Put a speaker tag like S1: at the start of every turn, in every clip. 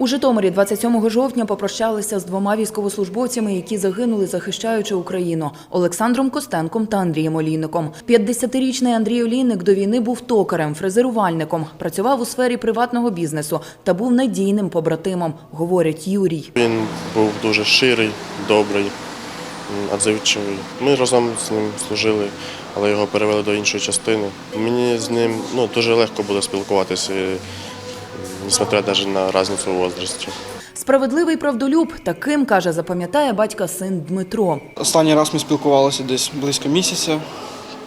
S1: У Житомирі 27 жовтня попрощалися з двома військовослужбовцями, які загинули, захищаючи Україну Олександром Костенком та Андрієм Олійником. 50-річний Андрій Олійник до війни був токарем, фрезерувальником, працював у сфері приватного бізнесу та був надійним побратимом, говорить Юрій.
S2: Він був дуже щирий, добрий, м, отзивчивий. Ми разом з ним служили, але його перевели до іншої частини. Мені з ним ну, дуже легко було спілкуватися, несмотря навіть на різницю у возрасті.
S1: Справедливий правдолюб таким каже, запам'ятає батька син Дмитро.
S3: Останній раз ми спілкувалися десь близько місяця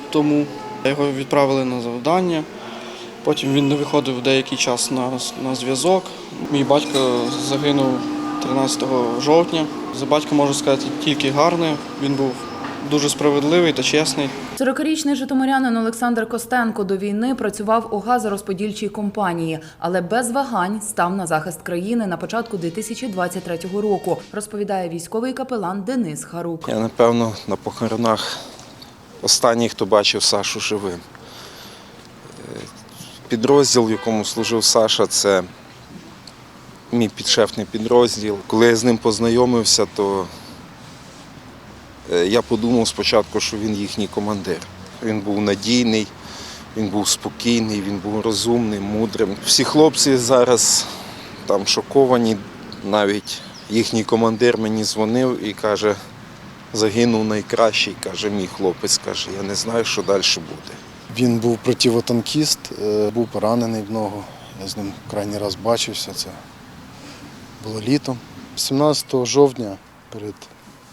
S3: тому. Його відправили на завдання. Потім він не виходив деякий час на, на зв'язок. Мій батько загинув 13 жовтня. За батька можу сказати тільки гарне. Він був дуже справедливий та чесний.
S1: 40-річний житомирянин Олександр Костенко до війни працював у газорозподільчій компанії, але без вагань став на захист країни на початку 2023 року, розповідає військовий капелан Денис Харук.
S4: Я, напевно, на похоронах останній, хто бачив Сашу живим. Е, Підрозділ, в якому служив Саша, це мій підшефний підрозділ. Коли я з ним познайомився, то я подумав спочатку, що він їхній командир. Він був надійний, він був спокійний, він був розумним, мудрим. Всі хлопці зараз там шоковані. Навіть їхній командир мені дзвонив і каже, загинув найкращий, каже мій хлопець, каже, я не знаю, що далі буде.
S5: Він був противотанкіст, е, був поранений в ногу. Я з ним крайній раз бачився. Це було літом. 17 жовтня перед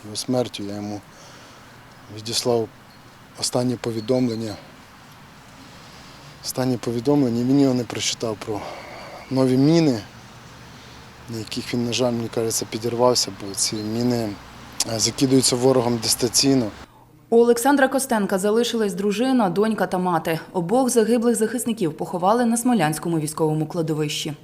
S5: його смертю я йому відіслав останнє повідомлення. Останнє повідомлення, він його не прочитав про нові міни, на яких він, на жаль, мені кажеться, підірвався, бо ці міни е, закидуються ворогом дистанційно.
S1: У Олександра Костенка залишилась дружина, донька та мати. Обох загиблих захисників поховали на Смолянському військовому кладовищі.